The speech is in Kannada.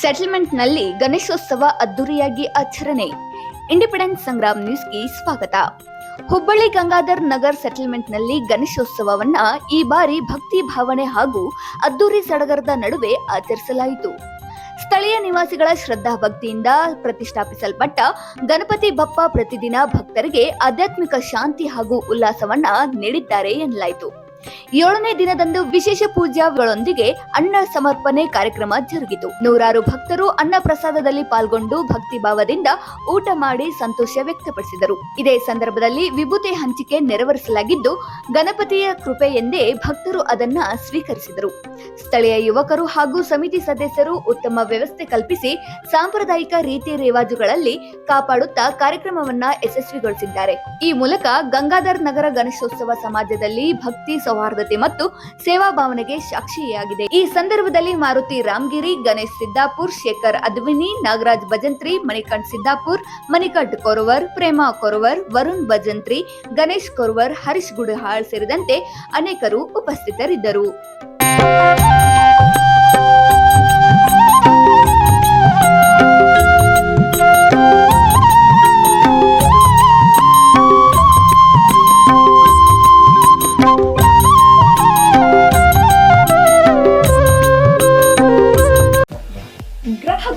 ಸೆಟಲ್ಮೆಂಟ್ನಲ್ಲಿ ಗಣೇಶೋತ್ಸವ ಅದ್ದೂರಿಯಾಗಿ ಆಚರಣೆ. ಇಂಡಿಪೆಂಡೆನ್ಸ್ ಸಂಗ್ರಾಮ್ ನ್ಯೂಸ್ಗೆ ಸ್ವಾಗತ. ಹುಬ್ಬಳ್ಳಿ ಗಂಗಾಧರ್ ನಗರ್ ಸೆಟಲ್ಮೆಂಟ್ನಲ್ಲಿ ಗಣೇಶೋತ್ಸವವನ್ನ ಈ ಬಾರಿ ಭಕ್ತಿ ಭಾವನೆ ಹಾಗೂ ಅದ್ದೂರಿ ಸಡಗರದ ನಡುವೆ ಆಚರಿಸಲಾಯಿತು. ಸ್ಥಳೀಯ ನಿವಾಸಿಗಳ ಶ್ರದ್ಧಾ ಭಕ್ತಿಯಿಂದ ಪ್ರತಿಷ್ಠಾಪಿಸಲ್ಪಟ್ಟ ಗಣಪತಿ ಬಪ್ಪ ಪ್ರತಿದಿನ ಭಕ್ತರಿಗೆ ಆಧ್ಯಾತ್ಮಿಕ ಶಾಂತಿ ಹಾಗೂ ಉಲ್ಲಾಸವನ್ನ ನೀಡಿದ್ದಾರೆ ಎನ್ನಲಾಯಿತು. ಏಳನೇ ದಿನದಂದು ವಿಶೇಷ ಪೂಜಾಗಳೊಂದಿಗೆ ಅನ್ನ ಸಮರ್ಪಣೆ ಕಾರ್ಯಕ್ರಮ ಜರುಗಿತು. ನೂರಾರು ಭಕ್ತರು ಅನ್ನ ಪ್ರಸಾದದಲ್ಲಿ ಪಾಲ್ಗೊಂಡು ಭಕ್ತಿ ಭಾವದಿಂದ ಊಟ ಮಾಡಿ ಸಂತೋಷ ವ್ಯಕ್ತಪಡಿಸಿದರು. ಇದೇ ಸಂದರ್ಭದಲ್ಲಿ ವಿಭೂತಿ ಹಂಚಿಕೆ ನೆರವೇರಿಸಲಾಗಿದ್ದು, ಗಣಪತಿಯ ಕೃಪೆ ಎಂದೇ ಭಕ್ತರು ಅದನ್ನ ಸ್ವೀಕರಿಸಿದರು. ಸ್ಥಳೀಯ ಯುವಕರು ಹಾಗೂ ಸಮಿತಿ ಸದಸ್ಯರು ಉತ್ತಮ ವ್ಯವಸ್ಥೆ ಕಲ್ಪಿಸಿ ಸಾಂಪ್ರದಾಯಿಕ ರೀತಿ ರಿವಾಜುಗಳಲ್ಲಿ ಕಾಪಾಡುತ್ತಾ ಕಾರ್ಯಕ್ರಮವನ್ನ ಯಶಸ್ವಿಗೊಳಿಸಿದ್ದಾರೆ. ಈ ಮೂಲಕ ಗಂಗಾಧರ್ ನಗರ ಗಣೇಶೋತ್ಸವ ಸಮಾಜದಲ್ಲಿ ಭಕ್ತಿ ಸೌಹಾರ್ದತೆ ಮತ್ತು ಸೇವಾ ಭಾವನೆಗೆ ಸಾಕ್ಷಿಯಾಗಿದೆ. ಈ ಸಂದರ್ಭದಲ್ಲಿ ಮಾರುತಿ ರಾಮಗಿರಿ, ಗಣೇಶ್ ಸಿದ್ದಾಪುರ್, ಶೇಖರ್ ಅದ್ವಿನಿ, ನಾಗರಾಜ್ ಭಜಂತ್ರಿ, ಮಣಿಕಂಠ್ ಸಿದ್ದಾಪುರ್, ಮಣಿಕಂಠ್ ಕೊರವರ್, ಪ್ರೇಮಾ ಕೊರವರ್, ವರುಣ್ ಭಜಂತ್ರಿ, ಗಣೇಶ್ ಕೊರವರ್, ಹರೀಶ್ ಗುಡಹಾಳ್ ಸೇರಿದಂತೆ ಅನೇಕರು ಉಪಸ್ಥಿತರಿದ್ದರು.